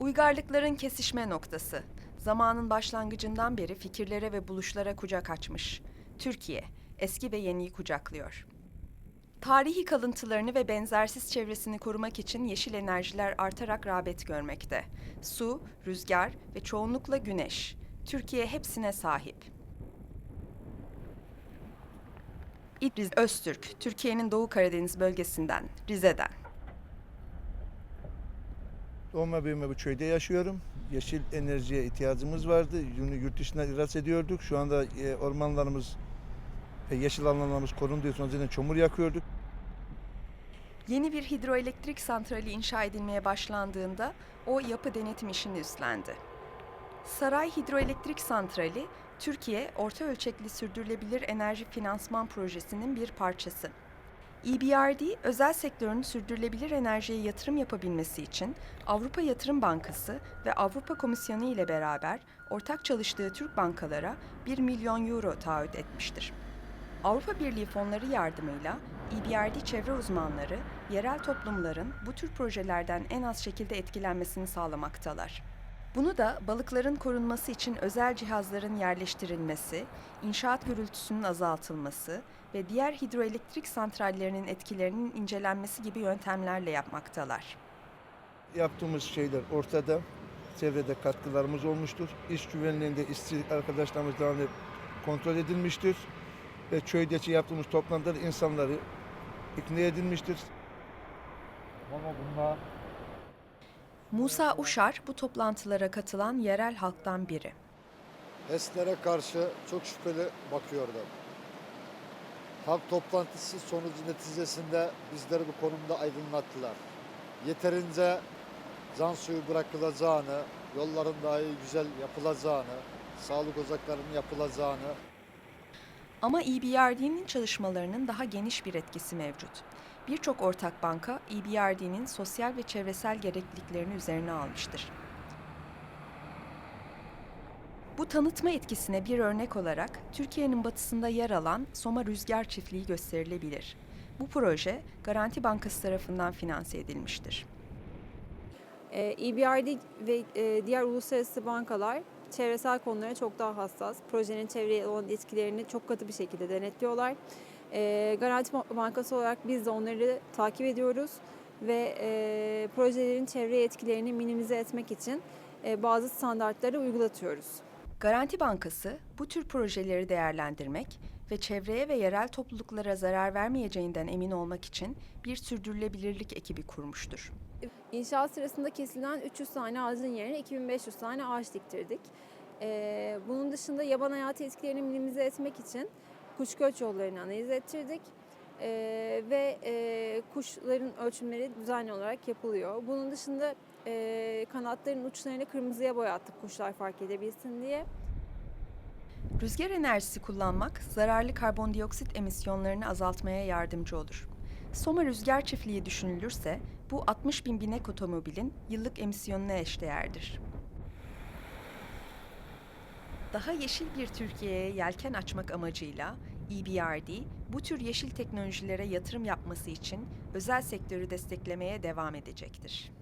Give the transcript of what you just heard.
Uygarlıkların kesişme noktası. Zamanın başlangıcından beri fikirlere ve buluşlara kucak açmış. Türkiye, eski ve yeniyi kucaklıyor. Tarihi kalıntılarını ve benzersiz çevresini korumak için yeşil enerjiler artarak rağbet görmekte. Su, rüzgar ve çoğunlukla güneş. Türkiye hepsine sahip. İdris Öztürk, Türkiye'nin Doğu Karadeniz bölgesinden, Rize'den. Doğma büyüme bu köyde yaşıyorum. Yeşil enerjiye ihtiyacımız vardı. Bunu yurt dışına ihraç ediyorduk. Şu anda e, ormanlarımız ve yeşil alanlarımız korunduğu için önceden çamur yakıyorduk. Yeni bir hidroelektrik santrali inşa edilmeye başlandığında o yapı denetim işini üstlendi. Saray Hidroelektrik Santrali, Türkiye Orta Ölçekli Sürdürülebilir Enerji Finansman Projesi'nin bir parçası. EBRD, özel sektörün sürdürülebilir enerjiye yatırım yapabilmesi için Avrupa Yatırım Bankası ve Avrupa Komisyonu ile beraber ortak çalıştığı Türk bankalara 1 milyon euro taahhüt etmiştir. Avrupa Birliği fonları yardımıyla EBRD çevre uzmanları, yerel toplumların bu tür projelerden en az şekilde etkilenmesini sağlamaktalar. Bunu da balıkların korunması için özel cihazların yerleştirilmesi, inşaat gürültüsünün azaltılması ve diğer hidroelektrik santrallerinin etkilerinin incelenmesi gibi yöntemlerle yapmaktalar. Yaptığımız şeyler ortada. Çevrede katkılarımız olmuştur. İş güvenliğinde işçi arkadaşlarımız net kontrol edilmiştir. Ve köydeki yaptığımız toplantıda insanları ikna edilmiştir. Ama bunlar Musa Uşar bu toplantılara katılan yerel halktan biri. HES'lere karşı çok şüpheli bakıyordu. Halk toplantısı sonucu neticesinde bizleri bu konumda aydınlattılar. Yeterince can suyu bırakılacağını, yolların daha iyi güzel yapılacağını, sağlık ocaklarının yapılacağını, Ama E EBRD'nin çalışmalarının daha geniş bir etkisi mevcut. Birçok ortak banka E EBRD'nin sosyal ve çevresel gerekliliklerini üzerine almıştır. Bu tanıtma etkisine bir örnek olarak Türkiye'nin batısında yer alan Soma Rüzgar Çiftliği gösterilebilir. Bu proje Garanti Bankası tarafından finanse edilmiştir. Ee, EBRD ve e, diğer uluslararası bankalar çevresel konulara çok daha hassas. Projenin çevreye olan etkilerini çok katı bir şekilde denetliyorlar. Ee, Garanti Ban- Bankası olarak biz de onları takip ediyoruz ve e, projelerin çevreye etkilerini minimize etmek için e, bazı standartları uygulatıyoruz. Garanti Bankası bu tür projeleri değerlendirmek ve çevreye ve yerel topluluklara zarar vermeyeceğinden emin olmak için bir sürdürülebilirlik ekibi kurmuştur. İnşaat sırasında kesilen 300 tane ağacın yerine 2500 tane ağaç diktirdik. Ee, bunun dışında yaban hayatı etkilerini minimize etmek için kuş göç yollarını analiz ettirdik. Ee, ve e, kuşların ölçümleri düzenli olarak yapılıyor. Bunun dışında e, kanatların uçlarını kırmızıya boyattık kuşlar fark edebilsin diye. Rüzgar enerjisi kullanmak zararlı karbondioksit emisyonlarını azaltmaya yardımcı olur. Soma Rüzgar Çiftliği düşünülürse bu 60 bin binek otomobilin yıllık emisyonuna eşdeğerdir. Daha yeşil bir Türkiye'ye yelken açmak amacıyla EBRD bu tür yeşil teknolojilere yatırım yapması için özel sektörü desteklemeye devam edecektir.